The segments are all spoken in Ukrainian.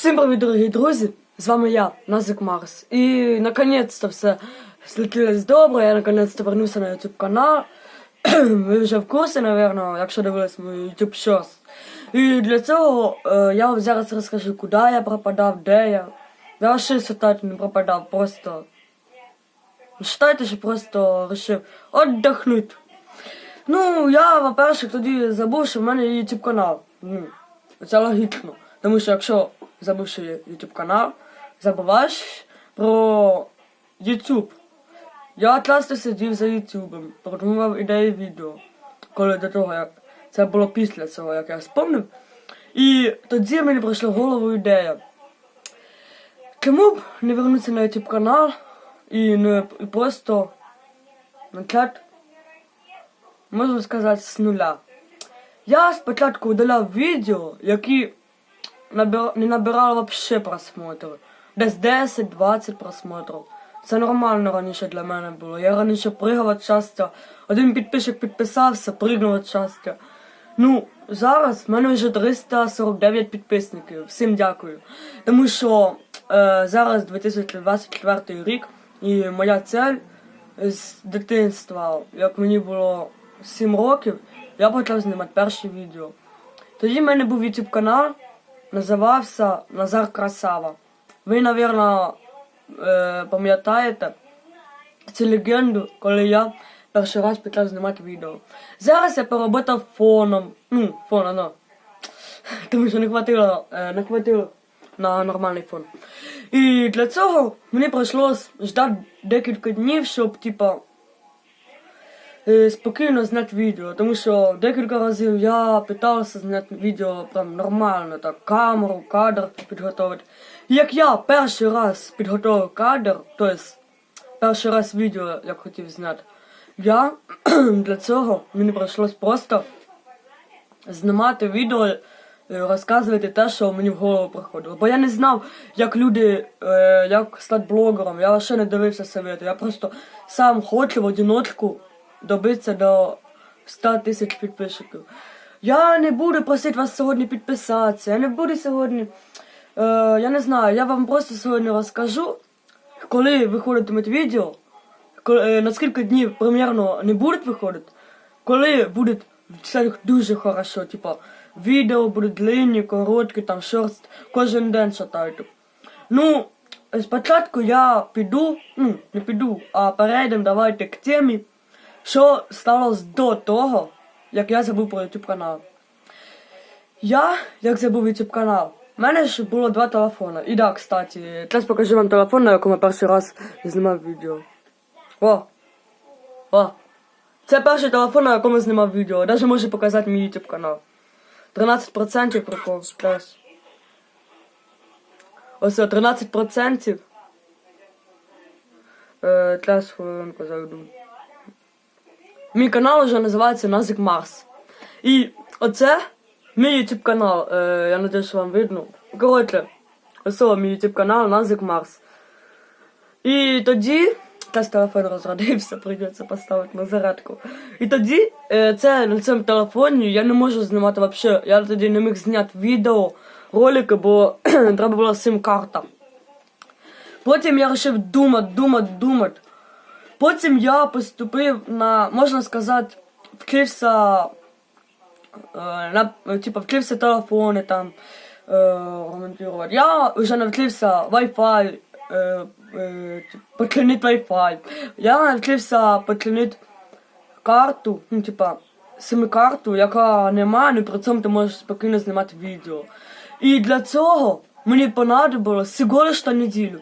Всім привіт, дорогі друзі! З вами я, Назик Марс. І наконець-то все слетілось добре. Я наконець-то вернувся на YouTube канал. Ви вже в курсі, напевно, якщо дивились мій YouTube Shorts. І для цього е, я вам зараз розкажу, куди я пропадав, де я. Я ще ситуацію не пропадав, просто. Считайте, що просто вирішив віддохнути. Ну, я, во-перше, тоді забув, що в мене є YouTube канал. Ну, це логічно. Тому що якщо забув, YouTube канал, забуваєш про YouTube. Я часто сидів за YouTube, продумував ідеї відео, коли до того, як це було після цього, як я спомнив. І тоді мені прийшла в голову ідея. Чому б не вернутися на YouTube канал і не і просто почати, можна сказати, з нуля. Я спочатку видаляв відео, які набира- не набирали вообще просмотрів. Десь 10-20 просмотрів. Це нормально раніше для мене було. Я раніше пригав від щастя. Один підписчик підписався, пригнув від щастя. Ну, зараз в мене вже 349 підписників. Всім дякую. Тому що е, зараз 2024 рік і моя цель з дитинства, як мені було 7 років, я почав знімати перші відео. Тоді в мене був YouTube канал, називався Назар Красава. Ви, напевно, е, пам'ятаєте цю легенду, коли я перший раз почав знімати відео. Зараз я поработав фоном. Ну, фоном, ну. Тому що не хватило, е, не хватило на нормальний фон. І для цього мені прийшлось ждати декілька днів, щоб, типа, спокійно зняти відео, тому що декілька разів я питався зняти відео прям нормально, так, камеру, кадр підготувати. Як я перший раз підготував кадр, тобто перший раз відео як хотів зняти, я для цього мені прийшлось просто знімати відео, е, розказувати те, що мені в голову приходило. Бо я не знав, як люди, е, як стати блогером. Я ще не дивився совети. Я просто сам хочу в одиночку добитися до 100 тисяч підписчиків. Я не буду просити вас сьогодні підписатися. Я не буду сьогодні. Е, я не знаю, я вам просто сьогодні розкажу, коли виходитиме відео, коли, е, на скільки днів примерно не будуть виходити, коли буде все дуже хорошо, типа відео будуть длинні, короткі, там шорст, кожен день шатайте. Ну, спочатку я піду, ну, не піду, а перейдемо давайте к темі, що сталося до того, як я забув про YouTube канал. Я, як забув YouTube канал, в мене ж було два телефони. І да, кстати, зараз покажу вам телефон, на якому я перший раз знімав відео. О! О! Це перший телефон, на якому знімав відео. Даже можу показати мій YouTube канал. 13% прикол. Зараз. Ось 13%. Е, зараз хвилинку зайду. Мій канал вже називається Назик Марс. І оце мій YouTube канал. Е, я надію, що вам видно. Коротше, ось мій YouTube канал Назик Марс. І тоді. Теж телефон розрядився, прийдеться поставити на зарядку. І тоді е, це на цьому телефоні я не можу знімати взагалі. Я тоді не міг зняти відео, ролики, бо треба була сим-карта. Потім я вирішив думати, думати, думати. Потім я поступив на, можна сказати, вчився, е, на, типу, вчився телефони там ремонтувати. Я вже навчився Wi-Fi, е, е, починити Wi-Fi. Я навчився починити карту, ну, типа, сим-карту, яка немає, і при цьому ти можеш спокійно знімати відео. І для цього мені понадобилось всього лиш на неділю.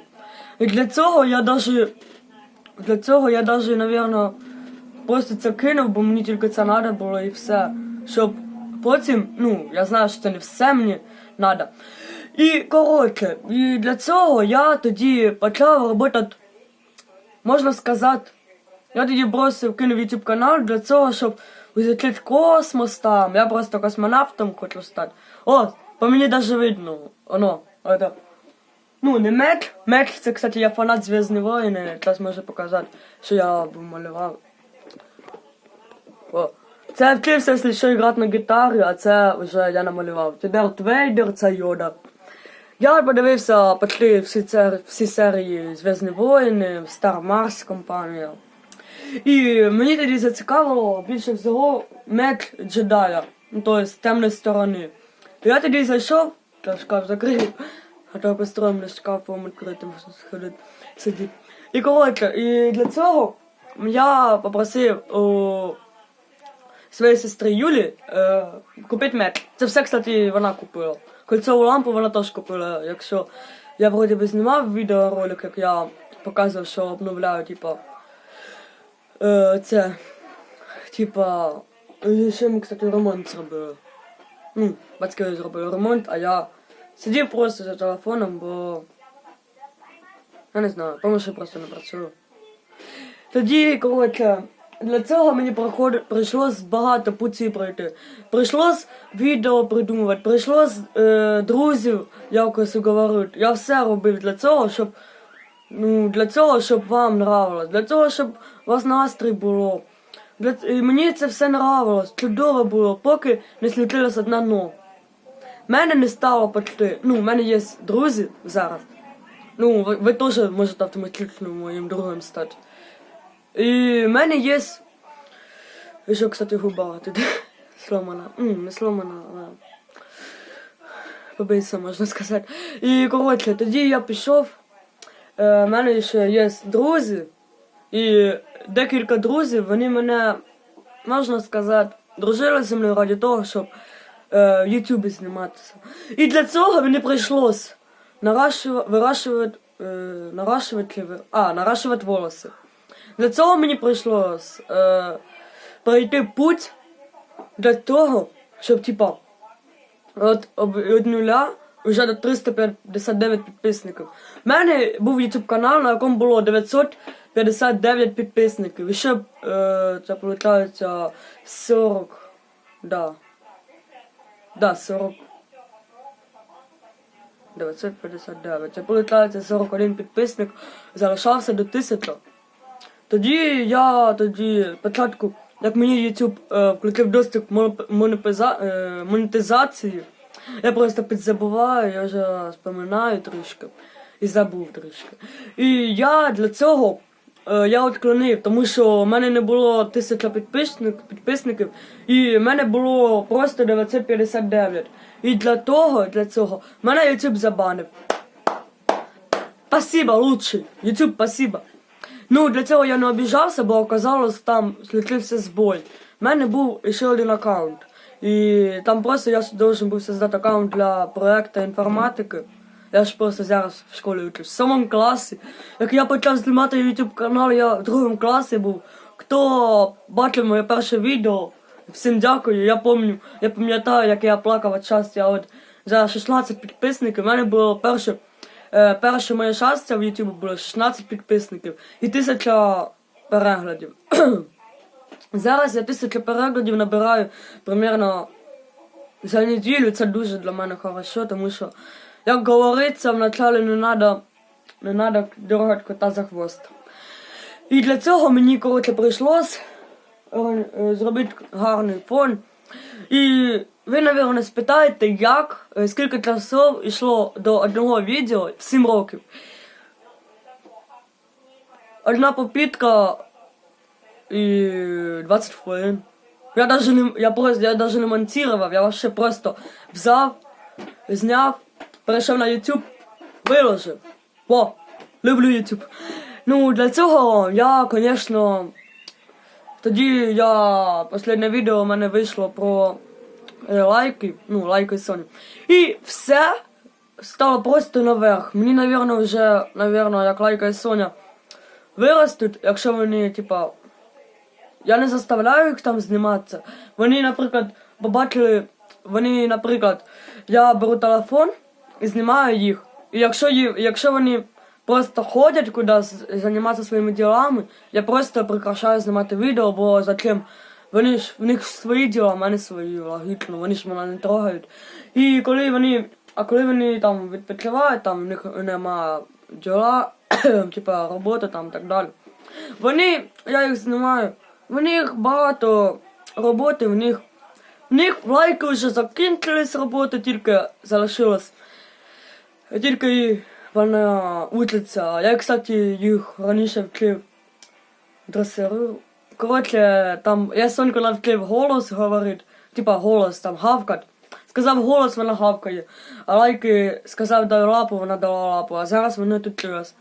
І для цього я даже для цього я даже, напевно, просто це кинув, бо мені тільки це треба було і все. Щоб потім, ну, я знаю, що це не все мені треба. І коротше, і для цього я тоді почав робити, можна сказати, я тоді бросив кинув YouTube канал для цього, щоб визначити космос там. Я просто космонавтом хочу стати. О, по мені даже видно. Оно, это. Ну, не меч. Меч, це, кстати, я фанат Зв'язні воїни. Зараз можу показати, що я малював. О. Це вчився, якщо що, грати на гітарі, а це вже я намалював. Це Дарт Вейдер, це Йода. Я подивився почти всі, цер... всі серії Зв'язні воїни, Star Mars компанія. І мені тоді зацікавило більше всього меч джедая, ну тобто темної сторони. Я тоді зайшов, шкаф закрив, а то построїм на шкафом відкритим сидіти. І коротше, і для цього я попросив у своєї сестри Юлі е, купити меч. Це все, кстати, вона купила. Кольцову лампу вона теж купила. Якщо я вроді би знімав відеоролик, як я показував, що обновляю, типа. Е, це. Типа. Ще ми, кстати, ремонт зробили. Ну, батьки зробили ремонт, а я сидів просто за телефоном, бо. Я не знаю, тому що просто не працюю. Тоді, коротше, для цього мені проходи- прийшлось багато путі пройти. Прийшлось відео придумувати, прийшлось е, друзів якось уговорити. Я все робив для цього, щоб. Ну, для цього, щоб вам нравилось, для цього, щоб у вас настрій було. Для... І мені це все нравилось, чудово було, поки не слітилось одна но. Мене не стало почти. Ну, в мене є друзі зараз. Ну, ви, ви теж можете автоматично моїм другом стати. І в мене є. Що, кстати, губа тут сломана. М, не сломана, але. Побився, можна сказати. І коротше, тоді я пішов. Е, в мене ще є друзі, і декілька друзів, вони мене, можна сказати, дружили зі мною раді того, щоб е, в Ютубі зніматися. І для цього мені прийшлось наращувати, вирощувати, е, а, наращувати волоси. Для цього мені прийшлось е, пройти путь для того, щоб, типа, От від нуля вже до 359 підписників. У мене був YouTube канал, на якому було 959 підписників. І ще е, це виходить 40. Да. Да, 40. 959. Це виходить 41 підписник залишався до 1000. Тоді я тоді спочатку, як мені YouTube е, включив доступ моноп- е, монетизації, я просто підзабуваю, я вже споминаю трішки і забув трішки. І я для цього я відклонив, тому що в мене не було тисяча підписник, підписників, і в мене було просто 959. І для того, для цього, мене YouTube забанив. Спасибо, лучший. YouTube, спасибо. Ну, для цього я не обіжався, бо оказалось там случився збой. У мене був ще один аккаунт. І там просто я должен був создати аккаунт для проекту інформатики. Я ж просто зараз в школі учусь. В самому класі. Як я почав знімати YouTube канал, я в другому класі був. Хто бачив моє перше відео, всім дякую. Я пам'ятаю, я пам'ятаю, як я плакав від щастя. От за 16 підписників. У мене було перше, е, перше моє щастя в YouTube було 16 підписників і 1000 переглядів. Зараз я тисячу переглядів набираю примерно за неділю. Це дуже для мене хорошо, тому що, як говориться, вначалі не треба не надо дергати кота за хвост. І для цього мені, коротше, прийшлось е, зробити гарний фон. І ви, напевно, спитаєте, як, е, скільки часов йшло до одного відео 7 років. Одна попітка і 20 хвилин. Я даже не, я просто, я не монтував, я вообще просто взяв, зняв, перейшов на YouTube, виложив. О, люблю YouTube. Ну, для цього я, звісно, тоді я останнє відео у мене вийшло про е, лайки, ну, лайки Соні. І все стало просто наверх. Мені, напевно, вже, напевно, як лайка і Соня виростуть, якщо вони, типа, я не заставляю їх там зніматися. Вони, наприклад, побачили, вони, наприклад, я беру телефон і знімаю їх. І якщо, ї- якщо вони просто ходять кудись займатися своїми ділами, я просто прикрашаю знімати відео, бо зачем? Вони ж в них свої діла, в мене свої, логічно, вони ж мене не трогають. І коли вони, а коли вони там відпочивають, там в них нема діла, типа роботи там так далі. Вони, я їх знімаю, в них багато роботи, в них, в них лайки вже закінчились роботи, тільки залишилось Тільки вона учиться. Я, кстати, їх раніше вчив дресирую. Коротше, там я Соньку навчив голос говорити, типа голос там гавкать. Сказав голос, вона гавкає. А лайки сказав дай лапу, вона дала лапу, а зараз вони тут через.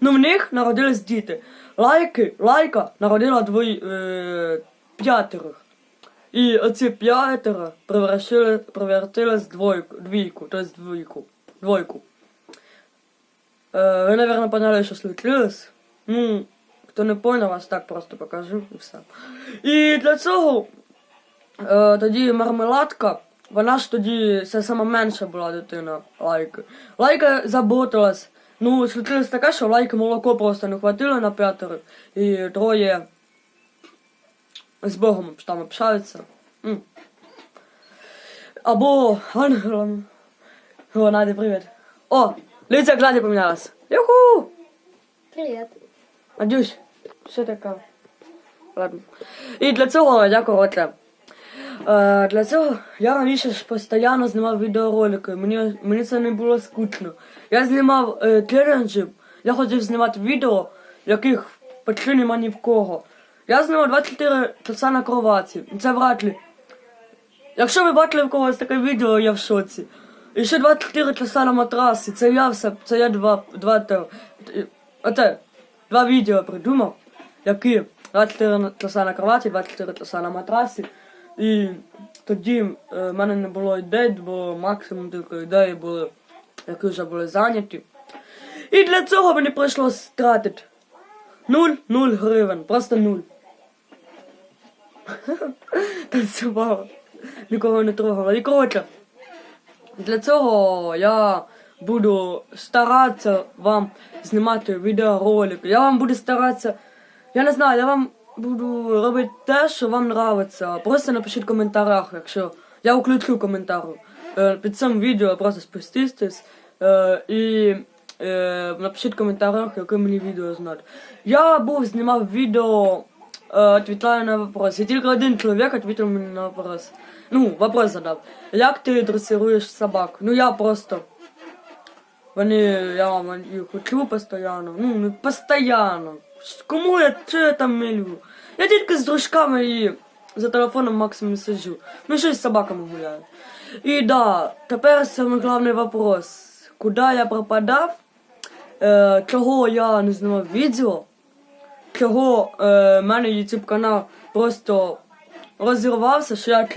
Ну в них народились діти. Лайки, лайка народила двоє е, п'ятерих. І оці п'ятеро превратили, превратились двойку, двійку, то есть двойку. Е, наверное, поняли, що случилось. Ну, хто не понял, вас так просто покажу і все. І для цього е, тоді мармеладка, вона ж тоді це сама менша була дитина лайки. Лайка заботилась. Ну, случилось таке, що лайки молоко просто не хватило на п'ятеро, і троє з Богом там общаються. Або ангелом. О, Надя, привіт. О, лиця Гладі помінялась. Юху! Привет. Надюш, що таке? Ладно. І для цього я коротше. Е, для цього я раніше ж постійно знімав відеоролики. Мені, мені це не було скучно. Я знімав е, челенджі, я хотів знімати відео, яких почти нема ні в кого. Я знімав 24 часа на кроваті. Це вряд ли. Якщо ви бачили в когось таке відео, я в шоці. І ще 24 часа на матрасі. Це я все, це я два, два, те, оте, два відео придумав, які 24 часа на кроваті, 24 часа на матрасі. І тоді е, в мене не було ідей, бо максимум тільки ідеї були, які вже були зайняті. І для цього мені прийшлося стратити 0, 0 гривень, просто 0. Танцювала. Нікого не трогала. І коротше, для цього я буду старатися вам знімати відеоролики. Я вам буду старатися. Я не знаю, я вам буду робити те, що вам нравиться. Просто напишіть в коментарях, якщо я включу коментар. Е, Під цим відео просто спуститесь е, і е, напишіть в коментарях, яке мені відео знати. Я був знімав відео э, отвечаю на вопрос. И только один человек ответил мне на вопрос. Ну, вопрос задав. Як ти дресируєш собак? Ну я просто. Вони, я їх учу постійно. Ну, не постійно. Кому я що я там милю? Я тільки з дружками і за телефоном максимум сиджу. Ну, ще з собаками гуляю. І да, тепер самий головний вопрос. Куди я пропадав? Е, чого я не знімав відео? Чого е, мене YouTube канал просто розірвався, що я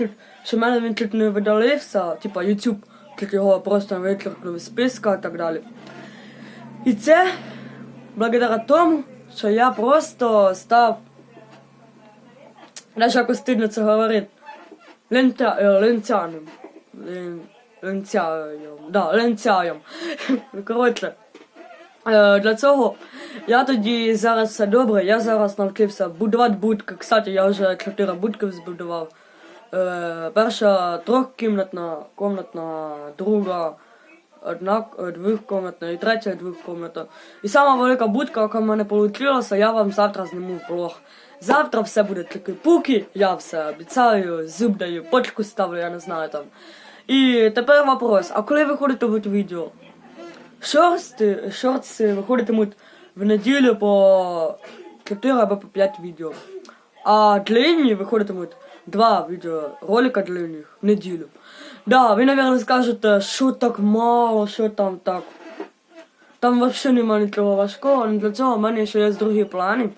що в мене він чуть не видалився, типа YouTube чуть його просто вичеркнув з списка і так далі. І це благодаря тому, що я просто став. Навіть якось стидно це говорити. Лентя, е, ленцяним. Лен, ленцяєм. Да, ленцяєм. Коротше. Е, Для цього я тоді зараз все добре. Я зараз навчився будувати будки. Кстати, я вже чотири будки збудував. Е, перша трьохкімнатна, комнатна, друга, одна е, двохкомнатна і третя двохкомнатна. І сама велика будка, яка в мене вийшла, я вам завтра зніму влог. Завтра все буде таки пуки, я все обіцяю, зуб даю, почку ставлю, я не знаю там. І тепер вопрос, а коли виходитимуть відео? Шорти, шортси виходитимуть в неділю по 4 або по 5 відео. А длинні виходитимуть 2 відео ролика длинних в неділю. Да, ви, наверное, скажете, що так мало, що там так. Там взагалі немає нічого важкого, але для цього в мене ще є другі плани.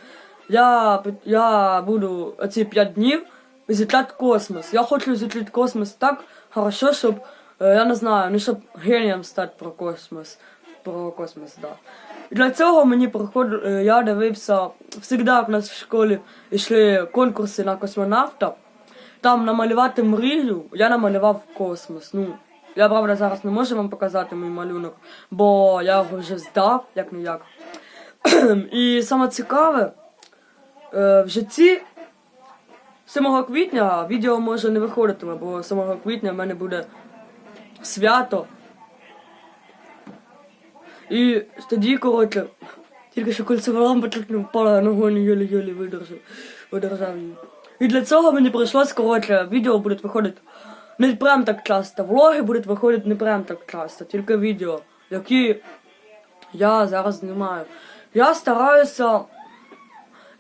Я, я буду оці 5 днів изучати космос. Я хочу изучити космос так хорошо, щоб, я не знаю, не щоб генієм стати про космос. Про космос, да. Для цього мені проходив, е, я дивився, завжди в нас в школі йшли конкурси на космонавта. Там намалювати мрію, я намалював космос. Ну, я правда зараз не можу вам показати мій малюнок, бо я його вже здав, як не як. І саме цікаве, е, в житті 7 квітня відео може не виходитиме, бо 7 квітня в мене буде свято. І тоді, коротше, тільки що не впала, я ногою не єлі-єлі видержав, видержав її. І для цього мені прийшлось, коротше, відео будуть виходити не прям так часто. Влоги будуть виходити не прям так часто, тільки відео. які я зараз знімаю. Я стараюся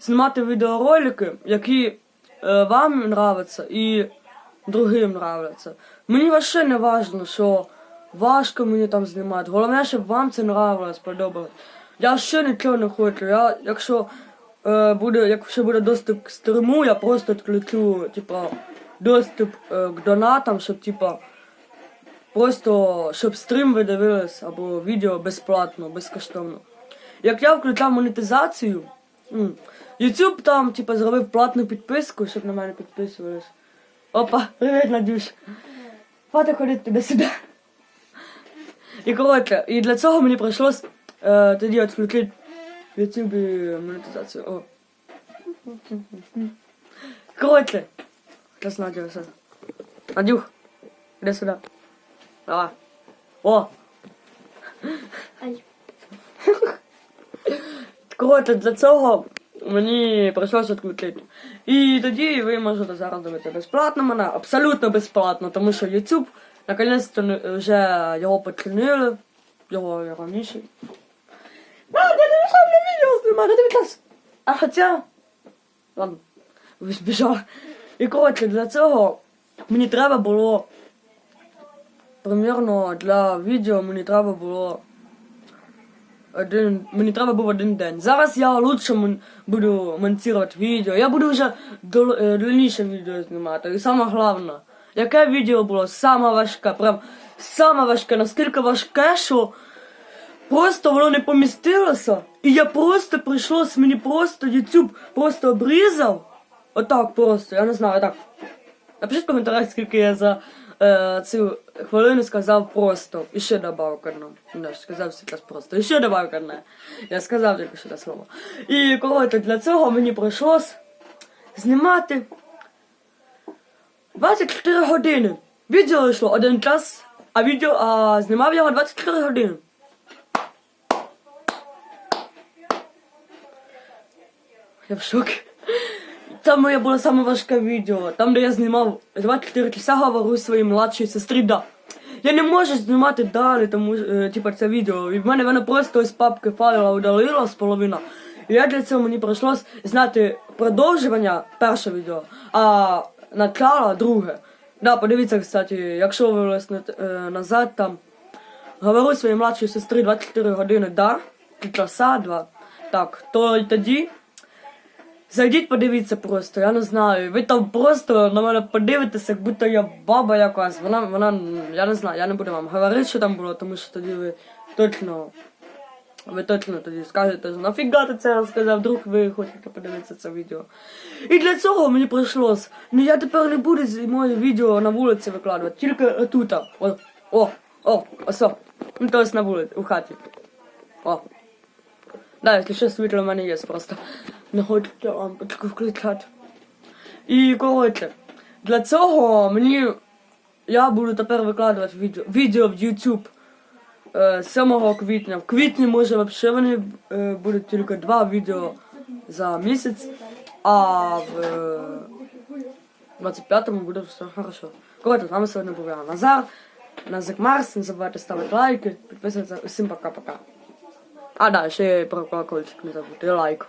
знімати відеоролики, які е, вам нравляться і другим нравляться. Мені вообще не важно, що важко мені там знімати. Головне, щоб вам це нравилось, подобалось. Я ще нічого не хочу. Я, якщо е, буде, якщо буде доступ к стриму, я просто відключу, типа, доступ е, к донатам, щоб типа. Просто щоб стрім ви дивились або відео безплатно, безкоштовно. Як я включав монетизацію, YouTube там, типа, зробив платну підписку, щоб на мене підписувались. Опа, привіт, Надюш. Хватить ходити туди-сюди. І коротше, і для цього мені прийшлось е, тоді відключити в YouTube монетизацію. О. Коротше. Зараз Надя все. Надюх, іди сюди. Давай. О! Ай. Коротше, для цього мені прийшлося відключити. І тоді ви можете зараз дивитися безплатно мене, абсолютно безплатно, тому що YouTube наконець-то не- вже його починили, його і раніше. А, я не мішав на відео знімати, дивіться. А хоча. Ладно, ви збіжали. І коротше, для цього мені треба було. Примірно для відео мені треба було один, мені треба був один день. Зараз я лучше мон, буду монтувати відео. Я буду вже е, дальніше відео знімати. І саме головне, яке відео було саме важке, прям саме важке, наскільки важке, що просто воно не помістилося. І я просто прийшлось, мені просто YouTube просто обрізав. Отак просто, я не знаю, отак. Напишіть в коментарях, скільки я за е, цю хвилину сказав просто. І ще добавок одну. Не, сказав зараз просто. І ще добавок одне. Я сказав тільки що те слово. І коротше, для цього мені прийшлось знімати 24 години. Відео йшло один час, а відео, а знімав його 24 години. Я в шокі. Там моє було саме важке відео, там де я знімав 24 часа говорю своїй младшій сестрі, да. Я не можу знімати далі, тому е, типа це відео. І в мене воно просто із папки файла удалило з половина. І я для цього мені прийшлось знати продовжування перше відео, а начало друге. Да, подивіться, кстати, якщо ви вернетесь е, назад там. Говорю своїй младшій сестрі 24 години, да, часа два. Так, то й тоді Зайдіть, подивіться просто, я не знаю. Ви там просто на мене подивитеся, як будто я баба якась. Вона, вона, я не знаю, я не буду вам говорити, що там було, тому що тоді ви точно. Ви точно тоді скажете, нафіга ти це розказав, вдруг ви хочете подивитися це відео. І для цього мені прийшлось. Ну я тепер не буду моє відео на вулиці викладувати, тільки тут. О, о, о, ось. Ну, то есть на вулиці, у хаті. О. Да, якщо що світло в мене є просто. Не хочеться лампочку включати. І коротше, для цього мені я буду тепер викладувати відео, відео в YouTube е, 7 квітня. В квітні, може, взагалі вони е, будуть тільки два відео за місяць, а в е, 25-му буде все хорошо. Коротше, з вами сьогодні був я Назар, Назик Марс, не забувайте ставити лайки, підписуватися. Усім пока-пока. А, да, ще про колокольчик не забудьте, лайк.